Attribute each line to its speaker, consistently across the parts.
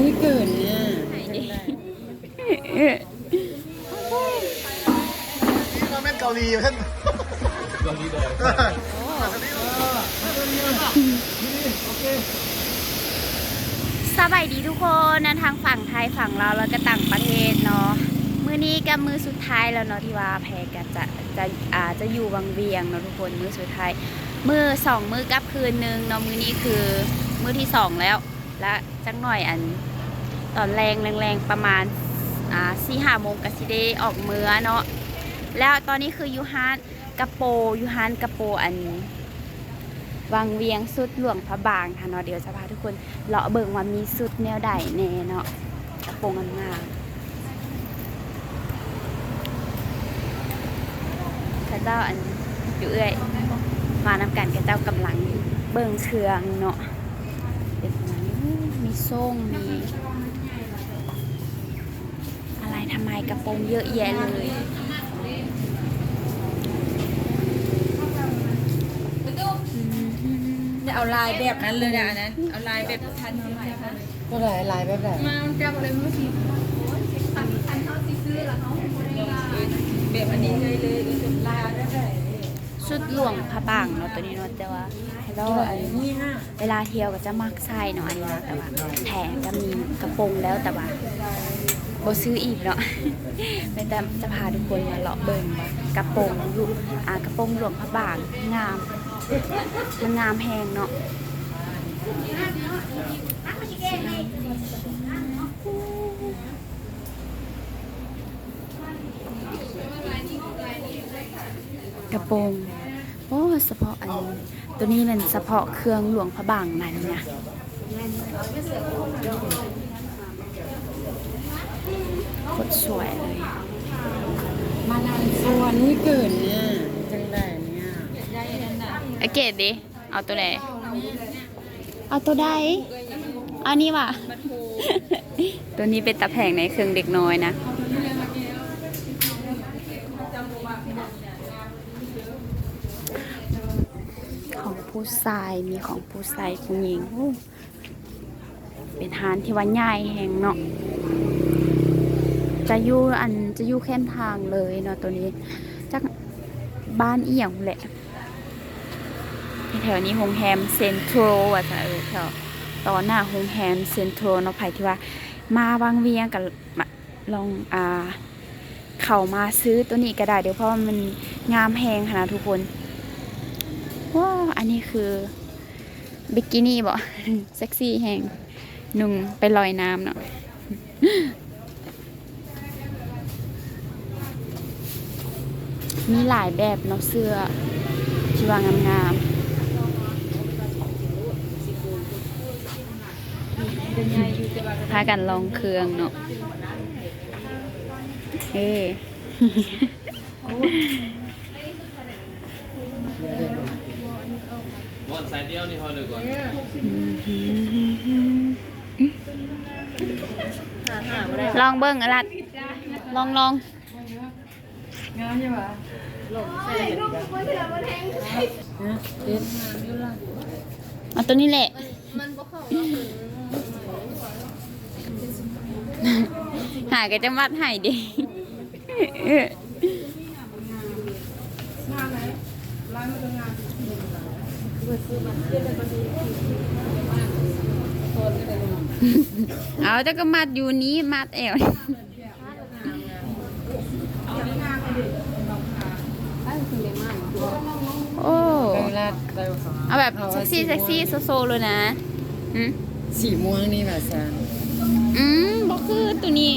Speaker 1: นี่เกินเนี่ย
Speaker 2: มาแม่นเกาหลีท่าน
Speaker 3: สบายดีทุกคนนะทางฝั่งไทยฝั่งเราแล้วก็ต่างประเทศเนาะมือนี้กับมือสุดท้ายแล้วเนาะที่ว่าแพรกันจะจะอาจะอยู่วังเวียงเนาะทุกคนมือสุดท้ายมือสองมือกับคืนหนึ่งเนาะมือนี้คือมือที่สองแล้วและจักหน่อยอัน ตอนแรงแรงๆประมาณอ่าสี่ห้าโมงกสิเดออกเมือเนาะแล้วตอนนี้คือยูฮานกระโปยูฮานกระโปอันวังเวียงสุดหลวงพระบางค่ะเนาะเดี๋ยวจะพาทุกคนเลาะเบิ่งว่ามีสุดแนวใดแน่เนาะกระโปรงงามข้าเจ้าอันอยู่เอ้อยมานำกันข้าเจ้ากำลังเบิ่งเครื่องเนาะเด็กนั้มีส้มมี ทำไมกระโปรงเยอะแยะเลย
Speaker 4: จะเอาลายแบบนั้นเลยนะอันนั้นเอาลายแบบทันสมัยค่ะ
Speaker 1: ก็หลายหลายแบบแบบ
Speaker 4: มาจับอะไรเมื่อกี้ทันทันเขาซื้อแล้วเขาแบบอันนี้เลยเลยลายได้ไหน
Speaker 3: ชุดหลวงพระบางเนาะตัวนี้เนาะแต่ว่าเราอัน
Speaker 1: นี่ฮะ
Speaker 3: เวลาเที่ยวก็จะมักใส่เนาะอันนี้เนาะแต่ว่าแผงจะมีกระโปรงแล้วแต่ว่าโบซื้ออีกเนาะเป็นแต่จะพาทุกคนมาเลาะเบิ่งว่ากระโปรงอยู่อ่ากระโปรงหลวงพระบางงาม มันงามแพงเนาะกระโปรงโอ้เฉพาะอันตัวนี้มันเฉพาะเครื่องหลวงพระบางมันเนี่ย โคตรสวยเลย
Speaker 1: มาลานส่วนนี่เกินเนี่ยจังได้เนี่ย
Speaker 3: ไอเกดดิ เอาตัวไหน เอาตัวใดเอานี่ว่ะ ตัวนี้เป็นตะแผงในเครื่องเด็กน้อยนะของผู้ชายมีของผู้ชายผู้หญิงโอ้เป็นทานที่ว่าใหญ่แห่งเนาะ จะอยู่อันจะอยู่แค่นทางเลยเนาะตัวนี้จากบ้านเอี่ยงแหละ แถวนี้โรงแรมเซ็นทรัลอะจ้ะเออแถวตอนหน้าโรงแรมเซ็นทรัลเนาะไผที่ว่า มาบางเวียงกับลองอ่าเข้ามาซื้อตัวนี้ก็ได้ เดี๋ยวเพราะมันงามแพงค่ะนะทุกคนว้าอันนี้คือบิกินี่บ่เซ็กซี่แหงนุ่งไปลอยน้ำเนาะ มีหลายแบบเนาะเสื้อที่ว่างามๆพากันลองเครื่องเนาะเอ้
Speaker 5: วันสายเดียวนี่พอเลยก่อน
Speaker 3: ลองเบิ้งอะลัดลองลอง
Speaker 1: งามใช่ปะ เอา
Speaker 3: ตัวนี้แหละ หายก็จะมัดให้ดิเอาแต่ก็มัดอยู่นี้มัดแอว โอ้
Speaker 1: ไปลาดไป
Speaker 3: เอาแบบเซ็กซี่เซ็กซี่โซโซเลยนะอืม
Speaker 1: สีม่วงนี่แบบซาน
Speaker 3: อืมบ่คือตัวนี้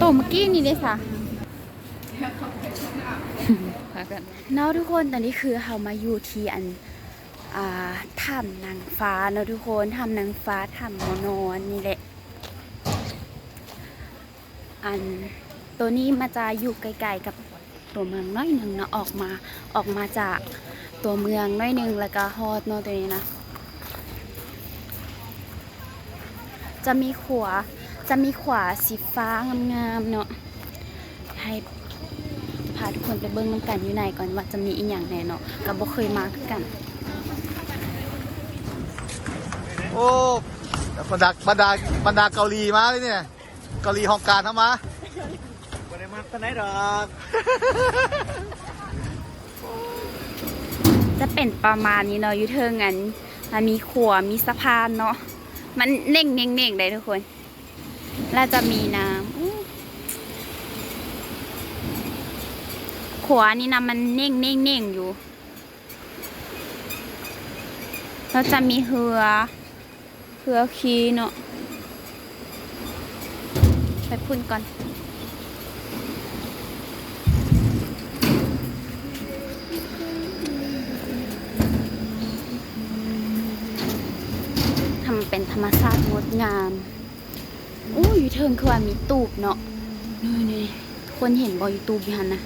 Speaker 3: ตัวเมื่อกี้นี่เลยค่ะพากันเนาะทุกคนตอนนี้คือเรามาอยู่ที่อันอ่าถ้ำนางฟ้าเนาะทุกคนถ้ำนางฟ้าถ้ำมอนอนนี่แหละ อันตัวนี้มาจะอยู่ไกลๆกับ ตัวเมืองน้อยหนึ่งเนาะออกมาออกมาจากตัวเมืองน้อยหนึ่งแล้วก็ฮอดเนาะตัวนี้นะจะมีขวาจะมีขวาสีฟ้างามๆเนาะให้พาทุกคนไปเบิ้งน้ำกันอยู่ไหนก่อนว่าจะมีอีกอย่างแน่เนาะกับบ่เคยมาคือกัน
Speaker 2: โอ้บรรดาบรรดาบรรดาเกาหลีมาเลยเนี่ย เกาหลีฮองการเข้ามา ตอนไหนดอก
Speaker 3: จะเป็นประมาณนี้เนาะยูเทิงอันมันมีขัวมีสะพานเนาะมันเน่งเน่งเน่งเลยทุกคน แล้วจะมีน้ำอู้ขวานี่นะมันเน่งเน่งเน่งอยู่แล้วจะมีเหือเหือคีเนาะไปพุ่นก่อน ทำเป็นธ รรมชาติงดงามอู้อยู่เทิงคือว่ามีตูบเนาะนี่นี่คนเห็นบอยู่ตูบอยู่หันนะ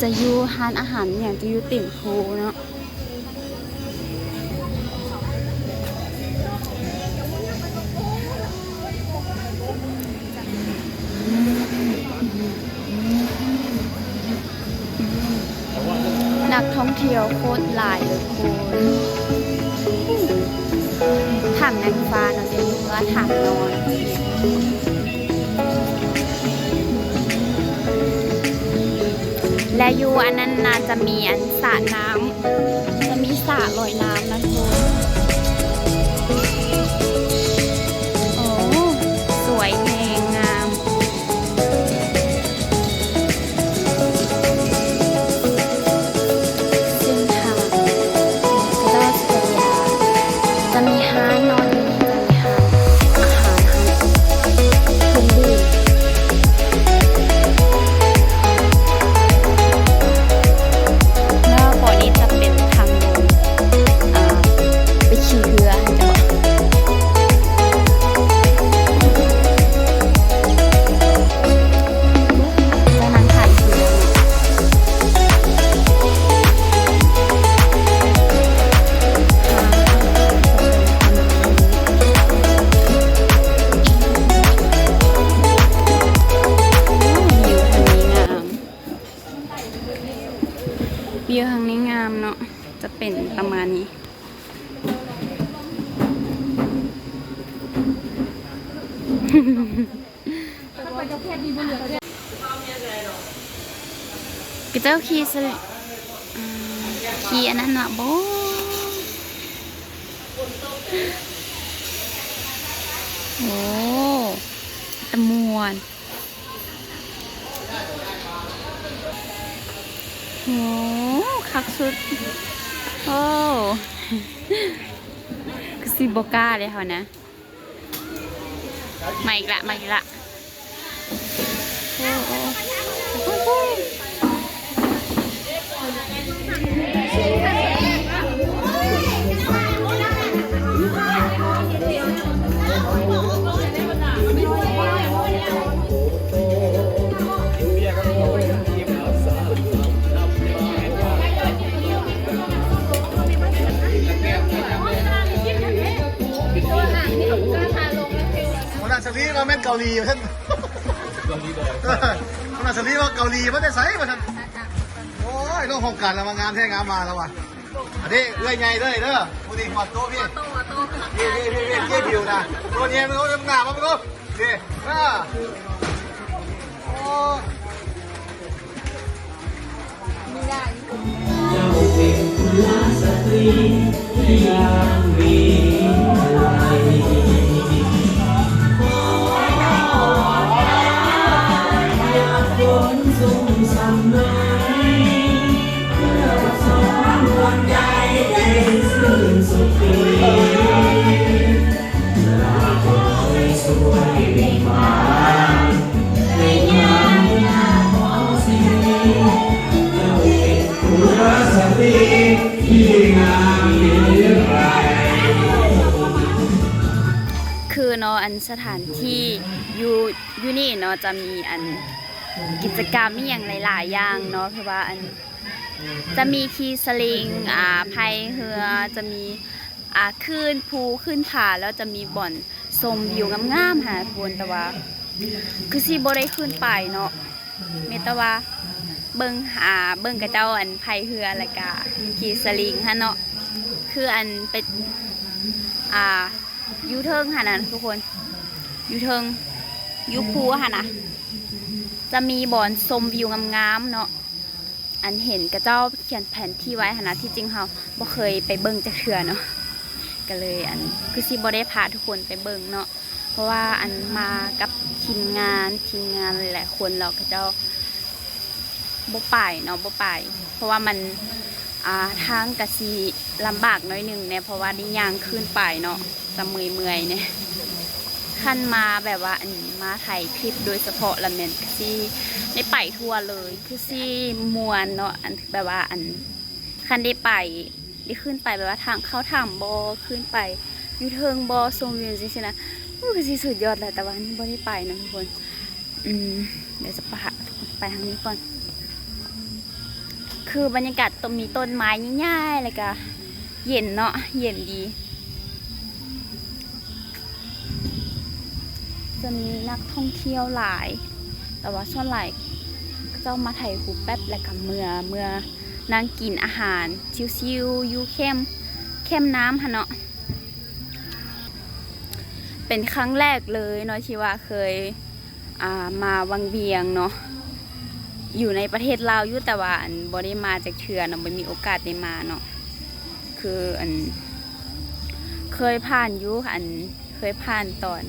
Speaker 3: จะอยู่ฮานอาหารอย่างจะอยู่ติ่มโคเนาะ นักท่องเที่ยวโคตรหลายเลยคุณถามนางฟ้าเนาะจะมีว่าถามนอนและอยู่อันนั้นน่าจะมีอันสระน้ำจะมีสระลอยน้ำนะ กระเจ้าขี่สลิอ่าขี่อันนั้นนะโบโอ้ตะมวนโอ้คักสุด โอ้คือซิโบก้าเลยเขานะมาอีกละมาอีกละ
Speaker 2: เกาหลีอยู่ท่าน
Speaker 5: เกาหลีเลย
Speaker 2: คนนั้นสลีมาเกาหลีมาได้ไสมาท่านโอ้ยน้องฮองการแล้วมางานแท้งานมาแล้วว่ะอันนี้เอื้อยไงเด้อเด้อผู้นี้หัวโตพี่พี่พี่พี่พี่เจี๊ยบผิวนะตัวเนี้ยมันก็ยังหนามันก็นี่อ่าโอ้
Speaker 3: คือ สถานที่อยู่อยู่นี่เนาะจะมีอันกิจกรรมมีอย่างหลาย ๆ อย่างเนาะคือว่าอันจะมีคีสลิงอ่าพายเรือจะมีอ่าขึ้นภูขึ้นผาแล้วจะมีบ่อนชมวิวงามๆหาทุกคนแต่ว่า คือสิบ่ได้ขึ้นไปเนาะเมตว่าเบิ่งหาเบิ่งกระเจ้าอันไผเฮือแล้วก็ขี่สลิงฮะเนาะคืออันเป็นอ่ายูเทิงหั่นน่ะทุกคน อยูเทิงยูภูหั่นน่ะจะมีบ่อนชมวิวงามๆเนาะอันเห็นกระเจ้าเขียนแผนที่ไว้หั่นนะที่จริงเฮาบ่เคยไปเบิ่งจักเทื่อเนาะก็เลยอันคือสิบ่ได้พาทุกคนไปเบิ่งเนาะเพราะว่าอันมากับทีมงานทีมงานหลายๆคนเราก็จะบ่ไปเนาะบ่ไปเพราะว่ามันอ่าทางกะสีลำบากน้อยหนึ่งเนี่ยเพราะว่าได้ย่างขึ้นไปเนาะจะเมื่อยๆเนี่ย ขั้นมาแบบว่าอันมาถ่ายคลิปโดยเฉพาะละเมนก็สิได้ไปทั่วเลย คือสิมวนเนาะอันแบบว่าอันขันได้ไปได้ขึ้นไปแบบว่าทางเข้าทางบอขึ้นไปยูเทิงบอชมวิวจริงๆนะก็คือสิสุดยอดเลยแต่ว่านี่ไม่ได้ไปนะทุกคน อืมเดี๋ยวจะไปหาทุกคนไปทางนี้ก่อน คือบรรยากาศตรงมีต้นไม้ง่ายๆเลยก็เย็นเนาะเย็นดี จะมีนักท่องเที่ยวหลาย แต่ว่าส่วนหลายเจ้ามาถ่ายรูปแป๊บแล้วก็เมื่อเมื่อนางกินอาหารชิวๆยู่เข้มเข้มน้ำฮะเนาะเป็นครั้งแรกเลยเนาะที่ว่าเคยามาวังเวียงเนาะอยู่ในประเทศลาวอยู่แต่ว่าอันบ่ได้มาจากเทือเนาะบ่มีโอกาสได้มาเนาะคืออันเคยผ่านอยู่อันเคยผ่านตอน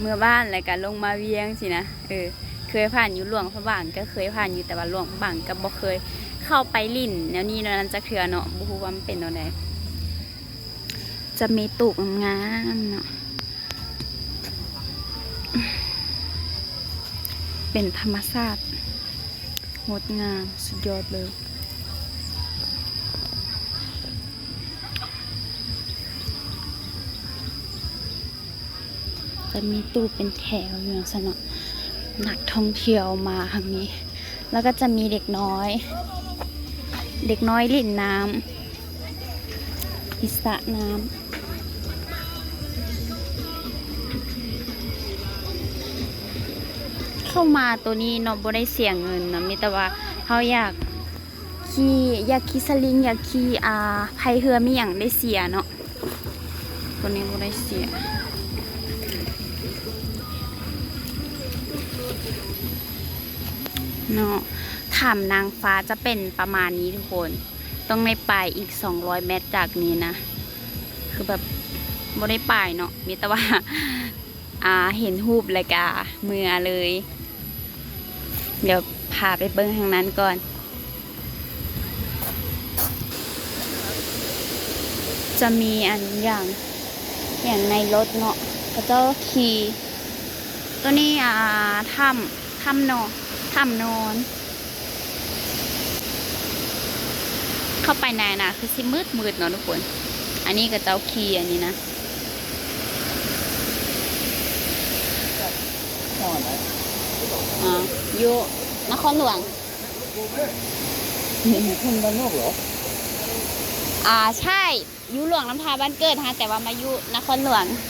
Speaker 3: เมื่อบ้านแล้วก็ลงมาเวียงสินะเออเคยผ่านอยู่หลวงพระบางก็เคยผ่านอยู่แต่ว่าหลวงพระบางก็บ่เคยเข้าไปลิ่นแนวนี้เนาะนั้นจะเทือเนาะบ่ฮู้ว่ามันเป็นแนวใดจะมีตูกงามเนาะเป็นธรรมชาติงดงามสุดยอดเลย จะมีตู้เป็นแถวอยู่อย่างสนอนักท่องเที่ยวมาทางนี้ แล้วก็จะมีเด็กน้อย เด็กน้อยลิ่นน้ำอิสระน้ำเข้ามาตัวนี้เนาะบ่ได้เสียเงินนะมีแต่ว่าเขาอยากขี่อยากขี่สลิงอยากขี่อ่าไพเฮือมีอย่างได้เสียเนาะตัวนี้บ่ได้เสีย เนาะถามนางฟ้าจะเป็นประมาณนี้ทุกคน ต้องในป่ายอีก 200 เมตรจากนี้นะ คือแบบบ่ได้ป่ายเนาะมีแต่ว่าอ่าเห็นรูปเลยกาเมือเลย เดี๋ยวพาไปเบิ้งทางนั้นก่อนจะมีอันอย่างอย่างในรถเนาะก็จะขี่ตัวนี้อ่าถ้ำถ้ำนอน ถ้ำนอน เข้าไปในนะคือสิมืดมืดเนาะทุกคน อันนี้ก็เจ้าขี่อันนี้นะอ่าอยู่นครหลวง
Speaker 2: คุณบ้านนอกเหรอ
Speaker 3: อ่าใช่อยู่หลวงลำพาบ้านเกิดฮะแต่ว่ามาอยู่นครหลวง
Speaker 2: ใช่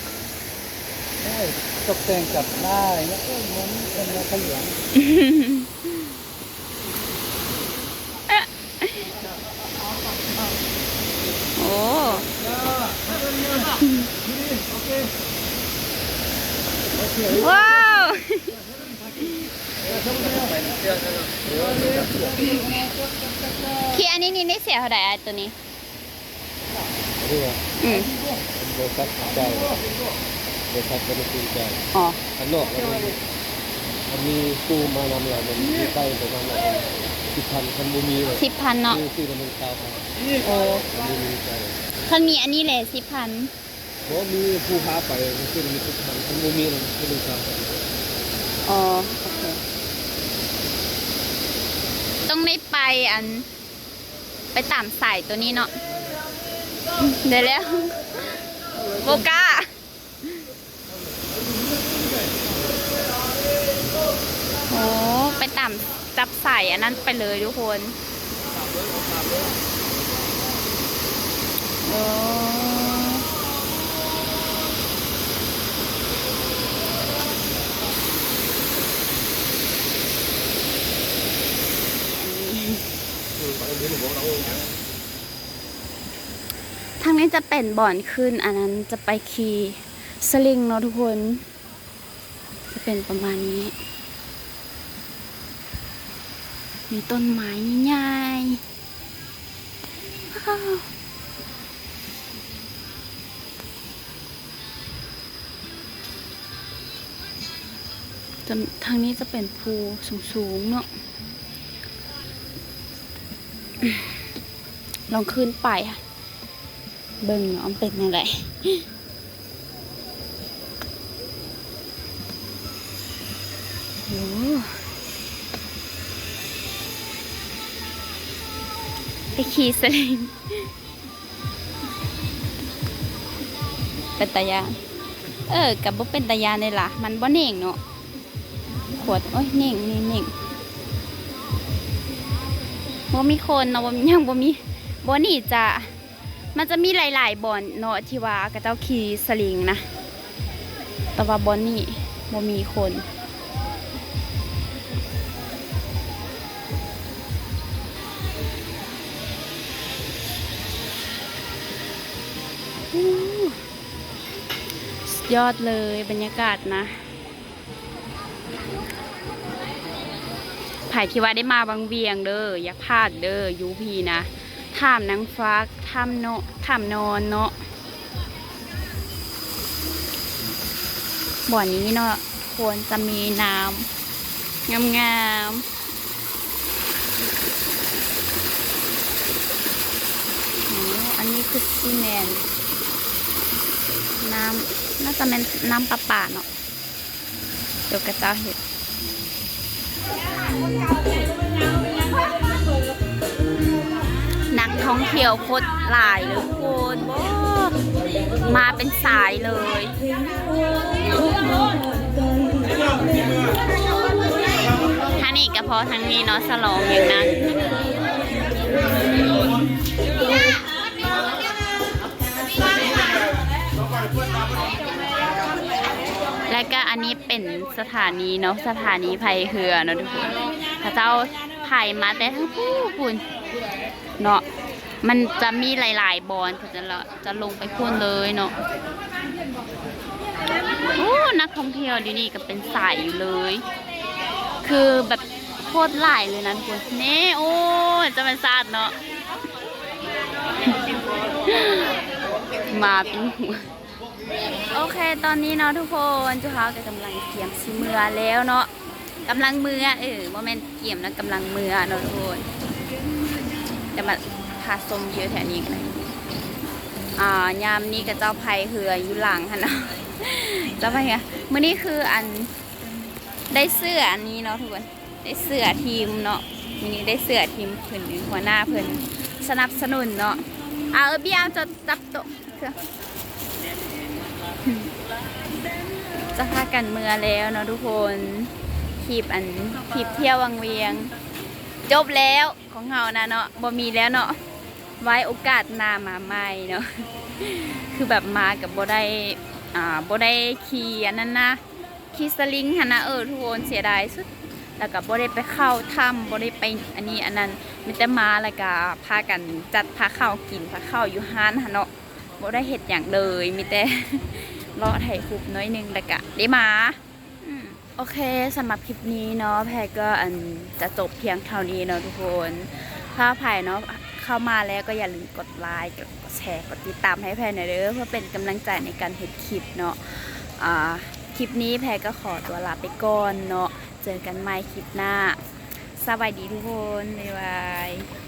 Speaker 2: ตกแต่งจับได้แล้วก็เหมันเป็นนักเหลือง
Speaker 3: โอ้ว้าวที่อันนี้นี่ได้เสียเท่าไหร่อะตัวนี้
Speaker 2: เรือ
Speaker 3: อืม
Speaker 2: บริษัทใจบริษัทบริษัทใจ
Speaker 3: อ๋อ
Speaker 2: ข้างนอกแล้วมันมันมีตู้มานำเรามันมีใต้ไปนำเราสิบพันคันบูมีเลย
Speaker 3: สิบพันเนาะ
Speaker 2: มีซื้อมันเป็นเก้าพัน
Speaker 3: โอ้
Speaker 2: คันบูมีใจ
Speaker 3: คนมีอันนี้เลยสิบพัน
Speaker 2: เพราะมีผู้ค้าไปมันซื้อมันมีสิบพันคันบูมีเลยมันเป็นเก้าพัน
Speaker 3: อ๋อโอเคต้องได้ไปอัน ไปตามสายตัวนี้เนาะเดี๋ยวแล้วโบก้า ต่ำจับใส่อันนั้นไปเลยทุกคนโอ้ทางนี้จะเป็นบ่อนขึ้น อันนั้นจะไปคีสลิงเนาะทุกคน จะเป็นประมาณนี้ มีต้นไม้ใหญ่ว้าวจนทางนี้จะเป็นภูสูงๆเนาะลองขึ้นไปค่ะ เบิ่งเนาะเป็นยังไงโอ้ ขี่สลิงเป็นตายานเออกับบ่เป็นตายานเลยล่ะ มันบ่เน่งเนาะขวดโอ้ยเน่งนี่เน่งบ่มีคนเนาะบ่ยังบ่มีบ่นี่จะมันจะมีหลายๆบอนเนาะที่ว่ากระเจ้าขี่สลิงนะ แต่ว่าบอนนี่บ่มีคน ยอดเลยบรรยากาศนะไผ่ที่ว่าได้มาบางเวียงเด้ออย่าพลาดเด้อยูพีนะถ้ำนางฟ้าถ้ำเนาะถ้ำนอนเนาะบ่อนี้เนาะควรจะมีน้ำงามๆโอ้อันนี้คือซีเมนต์ น้ำน่าจะเป็นน้ำประปาเนาะเดี๋ยวกระเจ้าเห็ดนักท่องเที่ยวโคตรหลายเลยคนมาเป็นสายเลยทางนี้ก็พอทางนี้เนาะสลองอย่างนั้น และก็อันนี้เป็นสถานีเนาะสถานีไผ่เหือเนาะทุกคนพระเจ้าไผ่มาแต่ทั้งผู้คุณเนาะมันจะมีหลาย ๆ บอลจะละจะลงไปพ่นเลยเนาะโอ้นักท่องเที่ยวดีนี่ก็เป็นสายอยู่เลย คือแบบโคตรหลายเลยนะทุกคนเน่โอ้จะเป็นซาดเนาะมาเป็นหัว โอเคตอนนี้เนาะทุกคนเจ้าเขาก็กำลังเกียมสิเมือแล้วเนาะกำลังมือเออโมเมนต์เกียมแล้วกำลังมือเนาะทุกคนจะมาพาสมเยอะแถวนี้กันเลยอ่ายามนี้กับเจ้าไผ่เหืออยู่หลังค่ะเนาะเจ้าไผ่อมื่อนี้คืออันได้เสื้ออันนี้เนาะทุกคนได้เสื้อทีมเนาะมื่อนี้ได้เสื้อทีมเพิ่อนหัวหน้าเพิ่อนสนับสนุนเนาะอ่าเออเบี้ยจะจับโต๊ะเครื่อง จะพากันเมือแล้วเนาะทุกคนทีบอันทีบเที่ยววังเวียง จบแล้วของเฮานะเนาะบ่มีแล้วเนาะไว้โอกาสหน้ามาใหม่เนาะคือแบบมากับบ่ได้อ่าบ่ได้ขี่อันนั้นนะขี่สลิงหั่นนะเออทุกคนเสียดายสุดแล้วก็บ่ได้ไปเข้าถ้ำบ่ได้ไปอันนี้อันนั้นมีแต่มาแล้วก็พากันจัดพาเข้ากินพาเข้าอยู่ห้านหั่นเนาะบ่ได้เฮ็ดหยังเลยมีแต่ รอถ่ายรูปน้อยนึงแล้วก็ได้มาโอเคสำหรับคลิปนี้เนาะแพรก็อันจะจบเพียงเท่านี้เนาะทุกคน ถ้าไผ่เนาะเข้ามาแล้วก็อย่าลืมกดไลค์กดแชร์กดติดตามให้แพรหน่อยเด้อเพื่อเป็นกำลังใจในการเห็นคลิปเนาะอ่าคลิปนี้แพรก็ขอตัวลาไปก่อนเนาะเจอกันใหม่คลิปหน้าสวัสดีทุกคนบ๊ายบาย